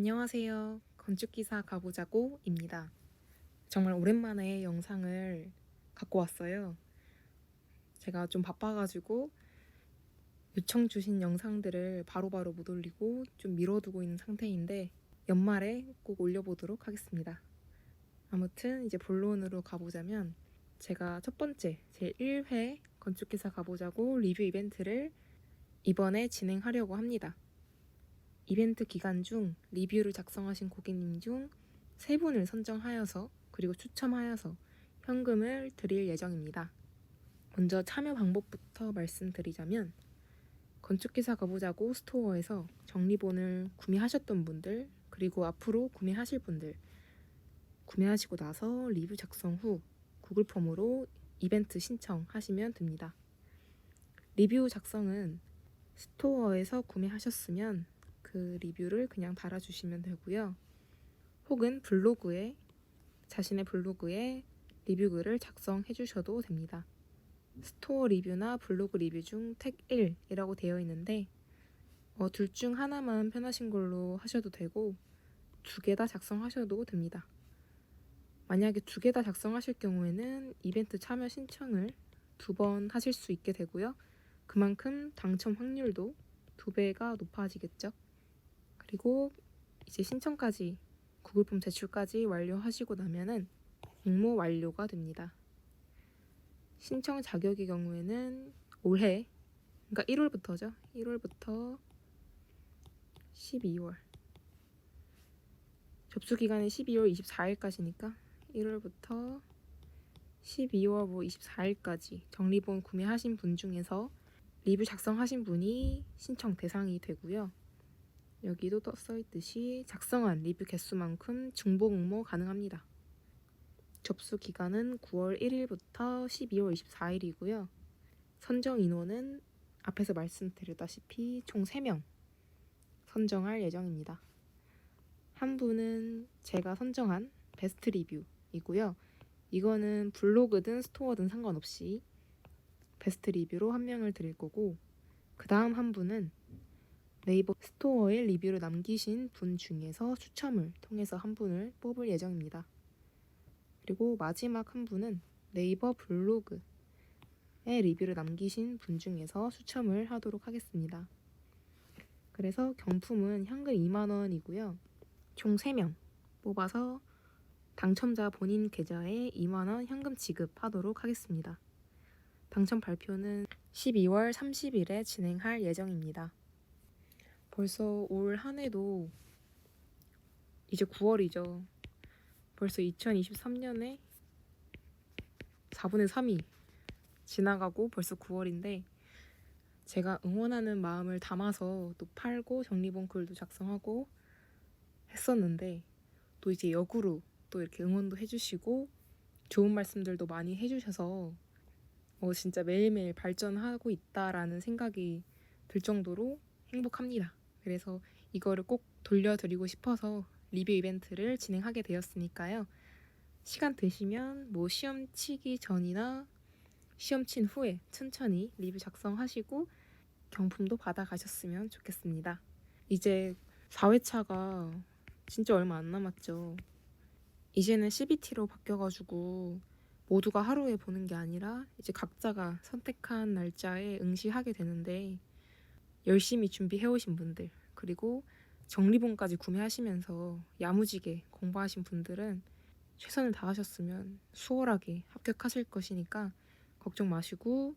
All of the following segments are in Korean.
안녕하세요. 건축기사 가보자고입니다. 정말 오랜만에 영상을 갖고 왔어요. 제가 좀 바빠가지고 요청 주신 영상들을 바로 바로 못 올리고 좀 미뤄두고 있는 상태인데 연말에 꼭 올려보도록 하겠습니다. 아무튼 이제 본론으로 가보자면 제가 첫 번째 제 1회 건축기사 가보자고 리뷰 이벤트를 이번에 진행하려고 합니다. 이벤트 기간 중 리뷰를 작성하신 고객님 중세 분을 선정하여서 그리고 추첨하여서 현금을 드릴 예정입니다. 먼저 참여 방법부터 말씀드리자면 건축기사 가보자고 스토어에서 정리본을 구매하셨던 분들 그리고 앞으로 구매하실 분들 구매하시고 나서 리뷰 작성 후 구글 폼으로 이벤트 신청하시면 됩니다. 리뷰 작성은 스토어에서 구매하셨으면 그 리뷰를 그냥 달아주시면 되고요. 혹은 블로그에 자신의 블로그에 리뷰 글을 작성해 주셔도 됩니다. 스토어 리뷰나 블로그 리뷰 중 택 1이라고 되어 있는데 어, 둘 중 하나만 편하신 걸로 하셔도 되고 두 개 다 작성하셔도 됩니다. 만약에 두 개 다 작성하실 경우에는 이벤트 참여 신청을 두 번 하실 수 있게 되고요. 그만큼 당첨 확률도 두 배가 높아지겠죠. 그리고 이제 신청까지 구글 폼 제출까지 완료하시고 나면은 공모 완료가 됩니다. 신청 자격의 경우에는 올해 그러니까 1월부터죠. 1월부터 12월 접수 기간이 12월 24일까지니까 1월부터 12월 뭐 24일까지 정리본 구매하신 분 중에서 리뷰 작성하신 분이 신청 대상이 되고요. 여기도 또 써있듯이 작성한 리뷰 개수만큼 중복 응모 가능합니다. 접수 기간은 9월 1일부터 12월 24일이고요. 선정 인원은 앞에서 말씀드렸다시피 총 3명 선정할 예정입니다. 한 분은 제가 선정한 베스트 리뷰이고요. 이거는 블로그든 스토어든 상관없이 베스트 리뷰로 한 명을 드릴 거고 그 다음 한 분은 네이버 스토어에 리뷰를 남기신 분 중에서 추첨을 통해서 한 분을 뽑을 예정입니다. 그리고 마지막 한 분은 네이버 블로그에 리뷰를 남기신 분 중에서 추첨을 하도록 하겠습니다. 그래서 경품은 현금 2만 원이고요. 총 3명 뽑아서 당첨자 본인 계좌에 2만 원 현금 지급하도록 하겠습니다. 당첨 발표는 12월 30일에 진행할 예정입니다. 벌써 올 한 해도 이제 9월이죠. 벌써 2023년에 4분의 3이 지나가고 벌써 9월인데 제가 응원하는 마음을 담아서 또 팔고 정리본 글도 작성하고 했었는데 또 이제 역으로 또 이렇게 응원도 해주시고 좋은 말씀들도 많이 해주셔서 어, 진짜 매일매일 발전하고 있다라는 생각이 들 정도로 행복합니다. 그래서 이거를 꼭 돌려드리고 싶어서 리뷰 이벤트를 진행하게 되었으니까요. 시간 되시면 뭐 시험 치기 전이나 시험 친 후에 천천히 리뷰 작성하시고 경품도 받아가셨으면 좋겠습니다. 이제 4회차가 진짜 얼마 안 남았죠. 이제는 CBT로 바뀌어가지고 모두가 하루에 보는 게 아니라 이제 각자가 선택한 날짜에 응시하게 되는데 열심히 준비해 오신 분들 그리고 정리본까지 구매하시면서 야무지게 공부하신 분들은 최선을 다하셨으면 수월하게 합격하실 것이니까 걱정 마시고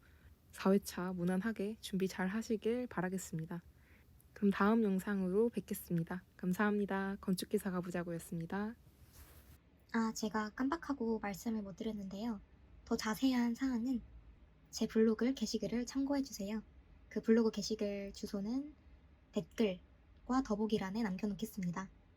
4회차 무난하게 준비 잘 하시길 바라겠습니다. 그럼 다음 영상으로 뵙겠습니다. 감사합니다. 건축기사 가 부자고였습니다. 아, 제가 깜빡하고 말씀을 못 드렸는데요. 더 자세한 사항은 제 블로그 게시글을 참고해 주세요. 그 블로그 게시글 주소는 댓글과 더보기란에 남겨놓겠습니다.